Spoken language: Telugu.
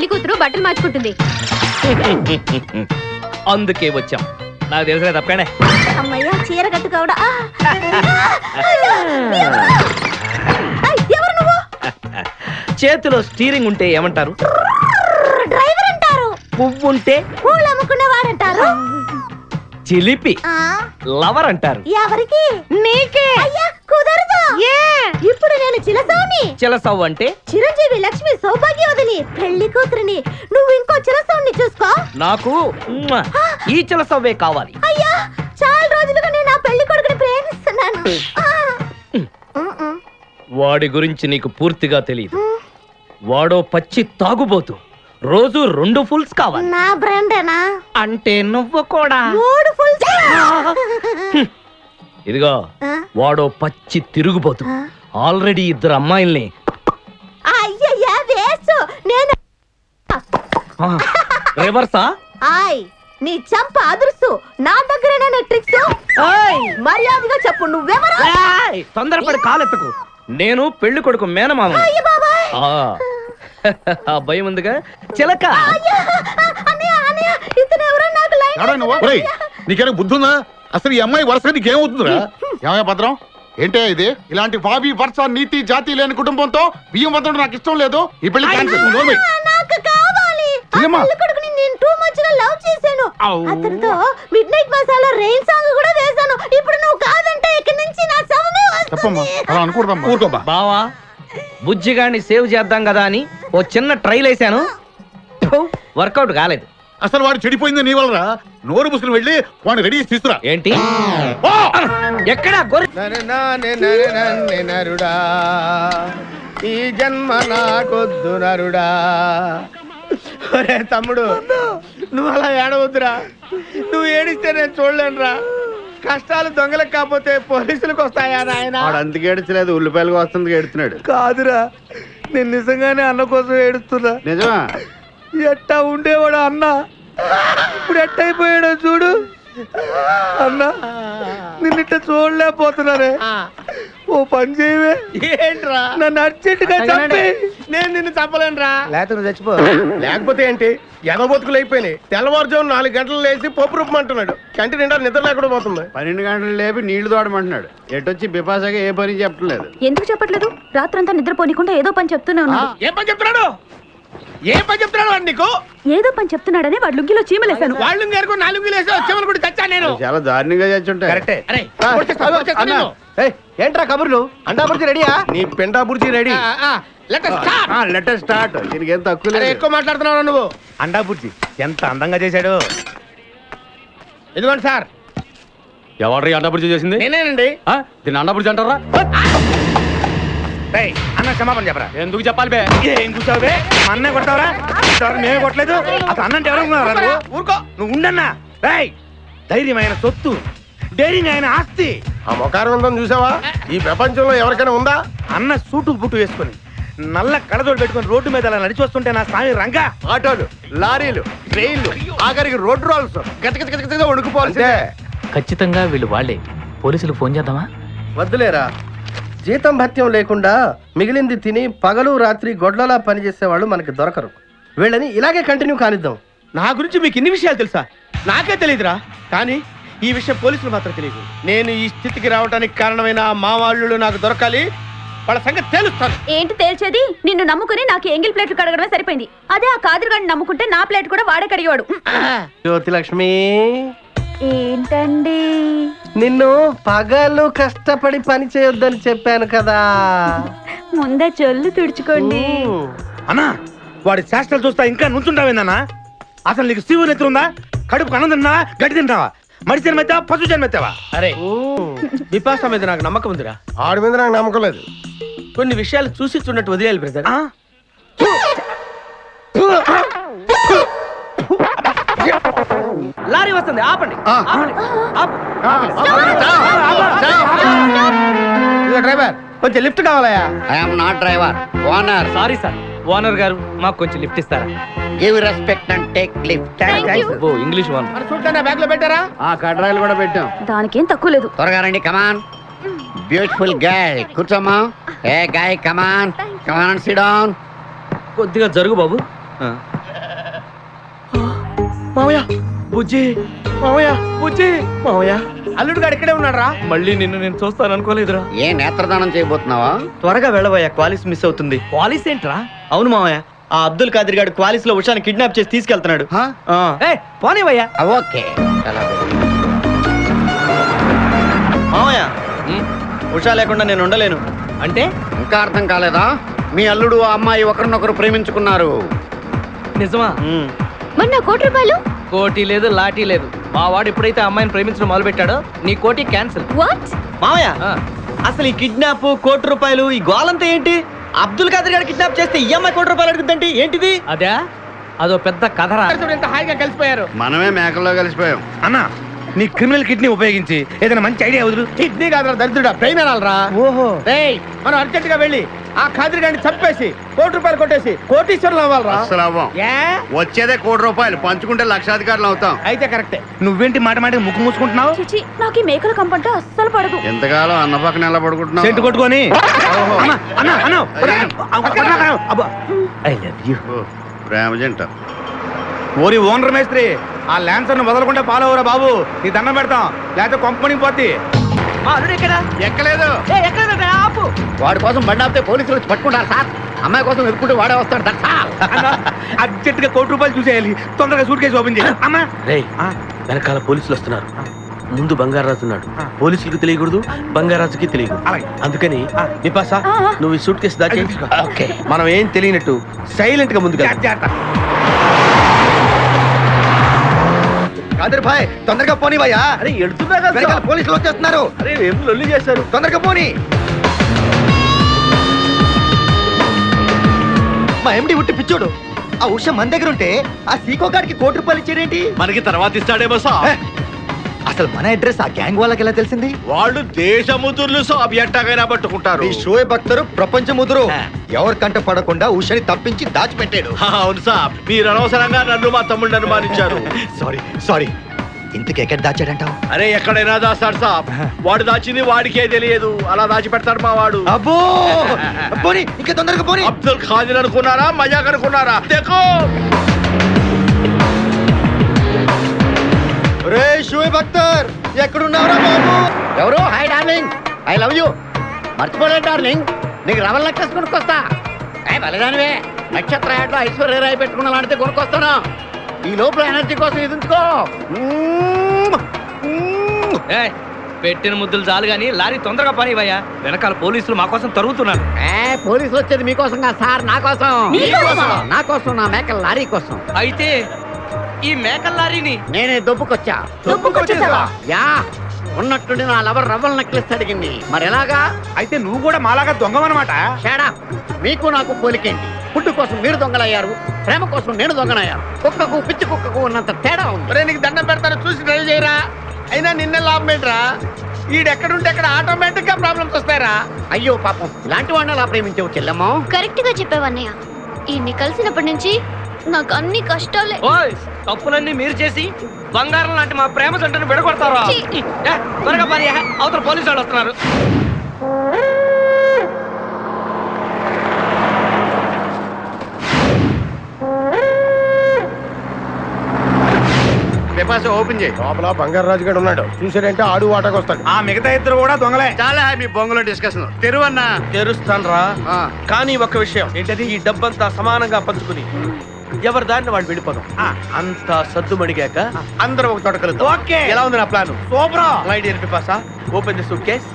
పెళ్ళి కూతురు బట్టలు మార్చుకుంటుంది. అందుకే వచ్చాం. నాకు తెలిసిన తప్పగానే అమ్మయ్య చీర కట్టుకోవడా? ఎవరు? నువ్వు? చేతిలో స్టీరింగ్ ఉంటే ఏమంటారు? డ్రైవర్ అంటారు. పువ్వు ఉంటే? పూలు అమ్ముకునేవాడంటారు చిలిపి. ఆ, లవర్ అంటారు. ఎవరికి? నీకే. అయ్యా కుదరదు. ఇప్పుడు నేను చిలసౌని చిలసవ్వు అంటే? చిరంజీవి లక్ష్మి సౌభాగ్యవతిని పెళ్ళి కూతురిని. నువ్వు ఇంకో చిలసౌని చూసుకో. నాకు? మ్మ్, ఈ చిలసవ్వే కావాలి. అయ్యా చాలా రోజులుగా నేను ఆ పెళ్ళి కొడుకుని ప్రేమిస్తున్నాను. ఆ. ఉమ్, ఉమ్, వాడి గురించి నీకు పూర్తిగా తెలియదు ఉమ్. వాడో పచ్చి తాగుబోతు. రోజు రెండు ఫుల్స్ కావాలి. నా బ్రాండేనా? అంటే నువ్వు కూడా. మూడు ఫుల్ ఇదిగో వాడో పచ్చి తిరుగుబోతు. ఆల్రెడీ ఇద్దరు అమ్మాయిల్ని. అయ్యయ్యా వేసు నేను రివర్సా? ఆయ్ నీ చంప అదుర్సు నా దగ్గరేనా ట్రిక్స్ మర్యాదగా చెప్పు నువ్వెవరు? ఏయ్, తొందరపడి కాలెత్తకు. నేను పెళ్ళి కొడుకు మేనమామ. అయ్య బాబాయ్! ఆ. భయం ఉందిగా? చిలక! నీకేనా బుద్ధి ఉందా అసలు ఈ అమ్మాయి వరుసగా నీకేమవుతుందిరా ఏమయ్య భద్రం? ఏంటే ఇది? ఇలాంటి బాబీ వరుస నీతి జాతి లేని కుటుంబంతో బియ్యం వద్దడం నాకు ఇష్టం లేదు. ఈ పెళ్ళి క్యాన్సిల్ నువ్వు నోర్మై. నాకు కావాలి. ఆ ఏమ్మా? పెళ్ళి కొడుకుని నేను టూ మచ్గా లవ్ చేశాను. అవ్. అతనితో midnight masala rain song కూడా వేశాను. ఇప్పుడు నువ్వు కాదంటే ఇక్కడి నుంచి నా శవమే చెప్పమ్మా. వస్తుంది అలా అనకూడదమ్మా. ఊరుకోబా బావా బుజ్జిగాన్ని సేవ్ చేద్దాం కదా అని ఓ చిన్న ట్రైల్ వేసాను వర్కౌట్ కాలేదు. అసలు వాడు చెడిపోయింది నీ వల్లరా నోరు ముసుకుని వెళ్ళి వాడిని రెడీ చేసి తీసుకురా. ఏంటి? ఓ! ఎక్కడ? గొర్రె నరుడా. ఈ జన్మ నాకొద్దు నరుడా. ఒరే తమ్ముడు నువ్వు అలా ఏడవద్దురా. నువ్వు ఏడిస్తే నేను చూడలేనురా. కష్టాలు దొంగలకు కాకపోతే పోలీసులకు వస్తాయా నాయన? వాడు అందుకు ఏడ్చలేదు ఉల్లిపాయలకు వస్తుంది ఏడుతున్నాడు కాదురా నేను నిజంగానే అన్న కోసం ఏడుస్తున్నా. నిజమా? ఎట్టా ఉండేవాడు అన్న? ఇప్పుడు ఎట్టయిపోయాడో చూడు. అన్న నిన్నిట్ట చూడలేకపోతున్నారే ఓ పని చేయవే. ఏంట్రా? నన్ను అర్జెంటుగా చంపి. నేను నిన్ను చంపలేనురా. లేకపోతే నువ్వు చచ్చిపో. లేకపోతే ఏంటి? ఎద బతుకులు అయిపోయినాయి. తెల్లవారుజాము నాలుగు గంటలు లేచి పప్పు రూపమంటున్నాడు కంటి నిండా నిద్ర లేకుండా పోతుంది. పన్నెండు గంటలు లేపి నీళ్ళు తోడమంటున్నాడు. ఎటొచ్చి బిపాసగా ఏ పని చెప్పట్లేదు. ఎందుకు చెప్పట్లేదు? రాత్రంతా నిద్రపోనీకుండా ఏదో పని చెప్తూనే ఉన్నాడు. ఏం పని చెప్తున్నాడు? ఏం పని చెప్తున్నాడు వాడు నీకు? ఏదో పని చెప్తున్నాడని వాడు లుంగిలో చీమలేశాను. వాళ్ళు నేరుకు నాలుగు వేసి వచ్చేమని కూడా చచ్చా నేను. చాలా దారుణంగా చచ్చుంటాయి కరెక్టే. అరే కొట్టేస్తా, కొట్టేస్తా నేను. ఏంట్రా కబుర్లు? అండాపురి రెడీయా? నీ పెండా బుర్జీ రెడీ. లెటర్ స్టార్ట్ దీనికి ఏం తక్కువ అరే లేదు. ఎక్కువ మాట్లాడుతున్నావు నువ్వు. అండా బుర్జీ ఎంత అందంగా చేశాడు. ఇదిగోండి సార్ ఎవరు అన్నప్పుడు చేసింది? నేనేనండి. దీన్ని అన్నప్పుడు అంటారా? రేయ్, అన్న క్షమాపణ చెప్పరా? ఎందుకు చెప్పాలి బే? ఏం కూర్చోవే మా అన్నే కొడతావరా? ఇంతవరకు మేమే కొట్టలేదు? అసలు అన్నంటే ఎవరు అనుకున్నావురా నువ్వు? ఊరుకో. నువ్వు ఉండన్నా. రేయ్ ధైర్యమైన సొత్తు డైరింగ్ అయిన ఆస్తి. ఆ మొకారం ఉందని చూసావా? ఈ ప్రపంచంలో ఎవరికైనా ఉందా? అన్న సూటు బుట్టు వేసుకొని నల్ల కళ్ళజోడు పెట్టుకొని రోడ్డు మీద అలా నడిచి వస్తుంటే నా స్వామి రంగా. ఆటోలు లారీలు ట్రైన్లు ఆఖరికి రోడ్ రోల్స్. గతగత గతగత వణుకుపోవాల్సిందే ఖచ్చితంగా వీళ్ళు వాళ్ళే. పోలీసులు ఫోన్ చేద్దామా? వద్దులేరా. జీతం భత్యం లేకుండా మిగిలింది తిని పగలు రాత్రి గొడ్లలా పనిచేసేవాళ్ళు మనకి దొరకరు. వీళ్ళని ఇలాగే కంటిన్యూ కానిద్దాం. నా గురించి మీకు ఇన్ని విషయాలు తెలుసా? నాకే తెలియదురా కానీ ఈ విషయం పోలీసులు మాత్రం తెలియదు. నేను ఈ స్థితికి రావడానికి కారణమైన ఆ మావాళ్ళు నాకు దొరకాలి. వాళ్ళ సంగతి తెలుస్తాను. ఏంటి తేల్చేది? నిన్ను నమ్ముకుని నాకు ఎంగిల్ ప్లేట్లు కడగడమే సరిపోయింది. అదే ఆ కాదురుగాడిని నమ్ముకుంటే నా ప్లేట్ కూడా వాడే కడిగేవాడు. జ్యోతి లక్ష్మి ఏంటండి? నిన్ను పగలు కష్టపడి పని చేయొద్దని చెప్పాను కదా. ముందే చొల్లు తుడుచుకోండి. అన్నా వాడి శాస్త్రాలు చూస్తా ఇంకా నుంచుంటావేందన్నా అసలు నీకు శివుని ఉందా? కడుపు అన్నం తిన్నావా గడ్డి తింటావా మడి జన్మెత్తావా పశు జన్మెత్తావా అరే. విపాస మీద నాకు నమ్మకం ఉందిరా. ఆడి మీద నాకు నమ్మకం లేదు. కొన్ని విషయాలు చూసి చూడట్టు వదిలేయాలి బ్రదర్. లారీ వస్తుంది ఆపండి ఆపండి. ఆపు. డ్రైవర్ కొంచెం lift కావాలయా I'm not driver owner sorry sir owner గారు మాకు కొంచెం లిఫ్ట్ ఇస్తారా give respect and take lift oh English owner మన చూడటానికి బ్యాగ్లో పెట్టారా ఆ కడ్రాయిలు కూడా పెట్టాం దానికేం తక్కువ లేదు త్వరగా రండి కమాన్ బ్యూటిఫుల్ గాయ్ కూర్చోమ్మా ఏ guy come on come on sit down కొద్దిగా జరుగు బాబు మామయ్య బుజ్జి మామయ్య బుజ్జి మామయ్య అల్లుడు గారు ఇక్కడే ఉన్నాడు రా మళ్ళీ నిన్ను నేను చూస్తాను అనుకోలేదురా. ఏ నేత్రదానం చేయబోతున్నావా? త్వరగా వెళ్ళబోయా క్వాలిస్ మిస్ అవుతుంది. పాలిస్ ఏంట్రా? అవును మామయ్య. ఆ అబ్దుల్ ఖాదిర్ గారు క్వాలిస్లో ఉషాని కిడ్నాప్ చేసి తీసుకెళ్తున్నాడు. హా? ఆ. ఏ పోనీవయ్యా ఓకే. మామయ్య ఉషా లేకుండా నేను ఉండలేను. అంటే? ఇంకా అర్థం కాలేదా? మీ అల్లుడు ఆ అమ్మాయి ఒకరినొకరు ప్రేమించుకున్నారు. నిజమా? ఉమ్. మరి నా కోటి రూపాయలు కోటి లేదు లాటీ లేదు. మా వాడు ఎప్పుడైతే అమ్మాయిని ప్రేమించడం మొదలు పెట్టాడో నీ కోటి క్యాన్సిల్. వాట్? మామయ్య అసలు ఈ కిడ్నాప్ కోటి రూపాయలు ఈ గోలంతా ఏంటి? అబ్దుల్ ఖాదర్ గారు కిడ్నాప్ చేస్తే ఈ అమ్మాయి కోటి రూపాయలు అడుగుతుందంటే ఏంటిది? అదే అదో పెద్ద కథరా. మనమే మేకల్లో కలిసిపోయాం. అన్న నీ క్రిమినల్ కిడ్నీ ఉపయోగించి ఏదైనా మంచి ఐడియా వదులు. కిడ్నీ కాదురా దరిద్రుడా బ్రెయిన్ అనాలరా ఓహో. రేయ్ మనం అర్జెంట్గా వెళ్ళి ఆ ఖాదిరి గారిని చంపేసి కోటి రూపాయలు కొట్టేసి కోటీశ్వరులు అవ్వాలరా. అవ్వం ఏ వచ్చేదే కోటి రూపాయలు పంచుకుంటే లక్షాధికారులు అవుతాం. అయితే కరెక్టే. నువ్వేంటి మాట మాట ముక్కు మూసుకుంటున్నావు? చిచి నాకు ఈ మేకల కంపంటే అస్సలు పడదు. ఎంతకాలం అన్న పక్కన ఎలా పడుకుంటున్నావు? సెంటు కొట్టుకొని. అన్న, అన్న, అన్న, అబ్బా. I love you. ఓ, ప్రేమ జంట. ఓరి ఓనర్ మేస్త్రి ఆ ల్యాన్సర్ను వదలకుండా ఫాలో అవరా బాబు? నీ దండం పెడతాం. లేకపోతే కొంపని ఎక్కడా? ఎక్కలేదు. ఏ ఎక్కడ ఆపు. వాడి కోసం బండి ఆపితే పోలీసులు వచ్చి పట్టుకుంటారు సార్. అమ్మాయి కోసం వెతుకుంటే వాడే వస్తాడు దట్స్ ఆల్. అర్జెంట్గా కోటి రూపాయలు చూసేయాలి. తొందరగా సూట్ కేసు ఓపెన్ చేయి. అమ్మా. రేయ్ వెనకాల పోలీసులు వస్తున్నారు. ముందు బంగారాజు ఉన్నాడు. పోలీసులకు తెలియకూడదు బంగారాజుకి తెలియకూడదు. అలాగే. అందుకని నిపాసా. నువ్వు ఈ సూట్ కేసు దాచి మనం ఏం తెలియనట్టు సైలెంట్గా ముందుకు కాదర్ భాయ్ తొందరగా పోనీ భయ్యా. అరే ఎడుతున్నా కదా వెనకాల పోలీసులు వచ్చేస్తున్నారు. అరే ఏం లొల్లి చేశారు? తొందరగా పోనీ. మా ఎండి ఉట్టి పిచ్చోడు. ఆ ఉష మన దగ్గర ఉంటే ఆ సీకో గారికి కోటి రూపాయలు ఇచ్చాడేంటి? మనకి తర్వాత ఇస్తాడేమో సార్. అసలు మన అడ్రస్ ఆ గ్యాంగ్ వాళ్ళకి ఎలా తెలిసింది? వాళ్ళు దేశముతుర్లు సాబ్ ఎట్టాగైనా పట్టుకుంటారు. ఈ షోయబ్ అఖ్తర్ ప్రపంచ ముదురు. ఎవరి కంట పడకుండా ఉషని తప్పించి దాచిపెట్టాడు. అవును సాబ్. మీరు అనవసరంగా నన్ను మా తమ్ముడిని అనుమానించారు. సారీ సారీ ఇంతకు ఎక్కడ దాచాడంటావు? అరే ఎక్కడైనా దాస్తాడు సాబ్. వాడు దాచింది వాడికే తెలియదు. అలా దాచి పెడతాడు మా వాడు. అబ్బో! పోనీ ఇంకా తొందరగా పోనీ. అబ్దుల్ ఖాదిర్ అనుకున్నారా మజాక్ అనుకున్నారా? దేఖో రే షోయబ్ అఖ్తర్ ఎక్కడున్నావురా బాబు? ఎవరు? Hi darling I love you మర్చిపోలేదు డార్లింగ్ నీకు రవల్ నెక్లెస్ కొనుక్కొస్తా. ఏ బలిదానివే. నక్షత్ర యాడ్లో ఐశ్వర్య రాయి పెట్టుకున్న లాంటిది కొనుక్కొస్తాను. ఈ లోపల ఎనర్జీ కోసం. ఏ పెట్టిన ముద్దులు చాలు గాని లారీ తొందరగా పనివయ్యా వెనకాల పోలీసులు మా కోసం తరుగుతున్నారు. ఏ పోలీసులు వచ్చేది మీకోసం కాదు సార్ నా కోసం? నా కోసం నా మేకల లారీ కోసం. అయితే ఈ మేకల లారీని. నేనే దొబ్బుకొచ్చా. దొబ్బుకొచ్చేసావా? యా ఉన్నట్టుండి నా లవర్ రవ్వల్ నెక్లెస్ అడిగింది. మరి ఎలాగా? అయితే నువ్వు కూడా మాలాగా దొంగవన్నమాట షేడా మీకు నాకు పోలికేంటి? ఫుడ్ కోసం మీరు దొంగలయ్యారు ప్రేమ కోసం నేను దొంగనయ్యాను. కుక్కకు పిచ్చి కుక్కకు ఉన్నంత తేడా ఉంది. రే నీకు దండం పెడతాను చూసి డ్రైవ్ చేయరా అయినా నిన్నే లాభం ఏంట్రా? ఈడెక్కడుంటే అక్కడ ఆటోమేటిక్గా ప్రాబ్లమ్స్ వస్తాయరా. అయ్యో పాపం. ఇలాంటి వాడిని అలా ప్రేమించవు చెల్లమ్మో? కరెక్ట్గా చెప్పావన్నయ్య. ఈయన్ని కలిసినప్పటి నుంచి నాకు అన్ని కష్టాలే. ఓయ్ తప్పులన్నీ మీరు చేసి బంగారం లాంటి మా ప్రేమ జంటను విడగొడతారా? ఛీ! ఏ, త్వరగా పని అవతల పోలీసు వాళ్ళు వస్తున్నారు. పేపర్స్ ఓపెన్ చేయి. లోపల ఉన్నాడు. ఆడు వాటకు వస్తాడు. ఆ మిగతా ఇద్దరు కూడా దొంగలే. చాలా మీ బొంగులో డిస్కషన్. తెరువన్నా? తెరుస్తాను రా ఆ, కానీ ఒక్క విషయం. ఏంటది? ఈ డబ్బంతా సమానంగా పంచుకుని. ఎవరి దారిని వాళ్ళు వెళ్ళిపోదాం. అంతా సద్దు మడిగాక అందరం ఒక తోట ఓకే. ఎలా ఉంది నా ప్లాన్? సూపర్. రైడ్ పిపాసా ఓపెన్ ది సూట్ కేస్